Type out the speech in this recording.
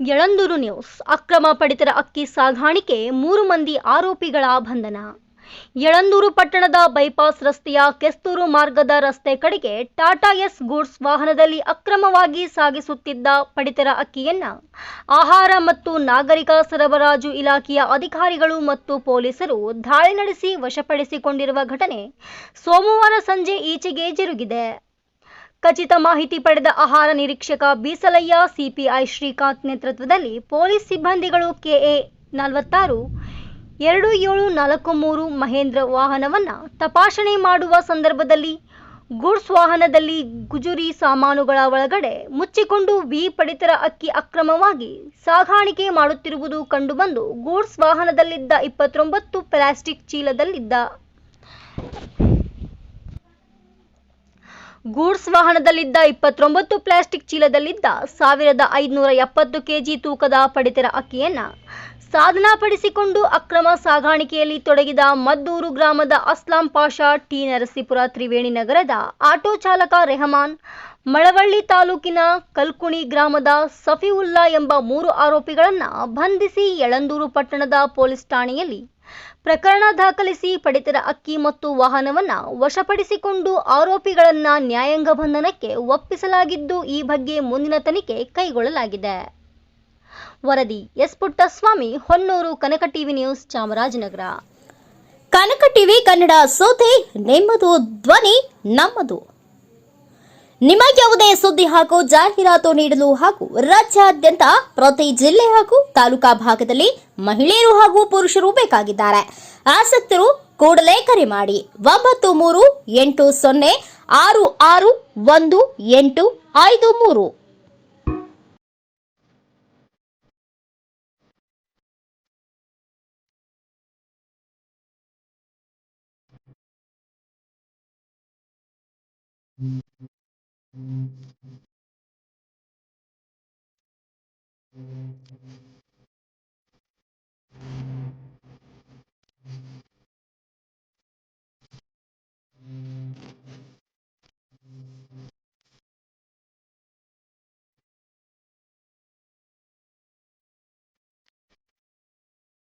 Yelandur news. ಅಕ್ರಮ ಪಡಿತರ ಅಕ್ಕಿ ಸಾಗಾಣಿಕೆ, ಮೂರು ಮಂದಿ ಆರೋಪಿಗಳ ಬಂಧನ. ಯಳಂದೂರು ಪಟ್ಟಣದ ಬೈಪಾಸ್ ರಸ್ತೆಯ ಕೆಸ್ತೂರು ಮಾರ್ಗದ ರಸ್ತೆ ಕಡೆಗೆ ಟಾಟಾ ಎಸ್ ಗೂಡ್ಸ್ ವಾಹನದಲ್ಲಿ ಅಕ್ರಮವಾಗಿ ಸಾಗಿಸುತ್ತಿದ್ದ ಪಡಿತರ ಅಕ್ಕಿಯನ್ನ ಆಹಾರ ಮತ್ತು ನಾಗರಿಕ ಸರಬರಾಜು ಇಲಾಖೆಯ ಅಧಿಕಾರಿಗಳು ಮತ್ತು ಪೊಲೀಸರು ದಾಳಿ ನಡೆಸಿ ವಶಪಡಿಸಿಕೊಂಡಿರುವ ಘಟನೆ ಸೋಮವಾರ ಸಂಜೆ ಈಚೆಗೆ ಜರುಗಿದೆ. ಖಚಿತ ಮಾಹಿತಿ ಪಡೆದ ಆಹಾರ ನಿರೀಕ್ಷಕ ಬೀಸಲಯ್ಯ, ಸಿಪಿಐ ಶ್ರೀಕಾಂತ್ ನೇತೃತ್ವದಲ್ಲಿ ಪೊಲೀಸ್ ಸಿಬ್ಬಂದಿಗಳು ಕೆಎ ನಲವತ್ತಾರು, ಎರಡು ಏಳು ನಾಲ್ಕು ಮೂರು ಮಹೇಂದ್ರ ವಾಹನವನ್ನು ತಪಾಸಣೆ ಮಾಡುವ ಸಂದರ್ಭದಲ್ಲಿ ಗೂಡ್ಸ್ ವಾಹನದಲ್ಲಿ ಗುಜುರಿ ಸಾಮಾನುಗಳ ಒಳಗಡೆ ಮುಚ್ಚಿಕೊಂಡು ವಿ ಪಡಿತರ ಅಕ್ಕಿ ಅಕ್ರಮವಾಗಿ ಸಾಗಾಣಿಕೆ ಮಾಡುತ್ತಿರುವುದು ಕಂಡುಬಂದು ಗೂಡ್ಸ್ ವಾಹನದಲ್ಲಿದ್ದ ಇಪ್ಪತ್ತೊಂಬತ್ತು ಪ್ಲಾಸ್ಟಿಕ್ ಚೀಲದಲ್ಲಿದ್ದ. ಗೂಡ್ಸ್ ವಾಹನದಲ್ಲಿದ್ದ ಇಪ್ಪತ್ತೊಂಬತ್ತು ಪ್ಲಾಸ್ಟಿಕ್ ಚೀಲದಲ್ಲಿದ್ದ ಸಾವಿರದ ಐದುನೂರ ಎಪ್ಪತ್ತು ಕೆಜಿ ತೂಕದ ಪಡಿತರ ಅಕ್ಕಿಯನ್ನು ಸಾಧನಪಡಿಸಿಕೊಂಡು ಅಕ್ರಮ ಸಾಗಾಣಿಕೆಯಲ್ಲಿ ತೊಡಗಿದ ಮದ್ದೂರು ಗ್ರಾಮದ ಅಸ್ಲಾಂ ಪಾಷಾ ಟಿ ನರಸೀಪುರ ತ್ರಿವೇಣಿ ನಗರದ ಆಟೋ ಚಾಲಕ ರೆಹಮಾನ್, ಮಳವಳ್ಳಿ ತಾಲೂಕಿನ ಕಲ್ಕುಣಿ ಗ್ರಾಮದ ಸಫಿವುಲ್ಲಾ ಎಂಬ ಮೂರು ಆರೋಪಿಗಳನ್ನು ಬಂಧಿಸಿ ಯಳಂದೂರು ಪಟ್ಟಣದ ಪೊಲೀಸ್ ಠಾಣೆಯಲ್ಲಿ ಪ್ರಕರಣ ದಾಖಲಿಸಿ ಪಡಿತರ ಅಕ್ಕಿ ಮತ್ತು ವಾಹನವನ್ನ ವಶಪಡಿಸಿಕೊಂಡು ಆರೋಪಿಗಳನ್ನ ನ್ಯಾಯಾಂಗ ಬಂಧನಕ್ಕೆ ಒಪ್ಪಿಸಲಾಗಿದ್ದು ಈ ಬಗ್ಗೆ ಮುಂದಿನ ತನಿಖೆ ಕೈಗೊಳ್ಳಲಾಗಿದೆ. ವರದಿ, S Puttaswamy, Honnur, Kanaka TV news, Chamarajanagar. Kanaka TV Kannada ಸೋತೆ, ನಿಮ್ಮದು ಧ್ವನಿ, ನಮ್ಮದು ನಿಮಗೆ ಯಾವುದೇ ಸುದ್ದಿ ಹಾಗೂ ಜಾಹೀರಾತು ನೀಡಲು ಹಾಗೂ ರಾಜ್ಯಾದ್ಯಂತ ಪ್ರತಿ ಜಿಲ್ಲೆ ಹಾಗೂ ತಾಲೂಕಾ ಭಾಗದಲ್ಲಿ ಮಹಿಳೆಯರು ಹಾಗೂ ಪುರುಷರು ಬೇಕಾಗಿದ್ದಾರೆ. ಆಸಕ್ತರು ಕೂಡಲೇ ಕರೆ ಮಾಡಿ. ಒಂಬತ್ತು ಮೂರು ಎಂಟು ಸೊನ್ನೆ, ಆರು ಆರು, ಒಂದು, ಎಂಟು, ಐದು ಮೂರು. Thank you.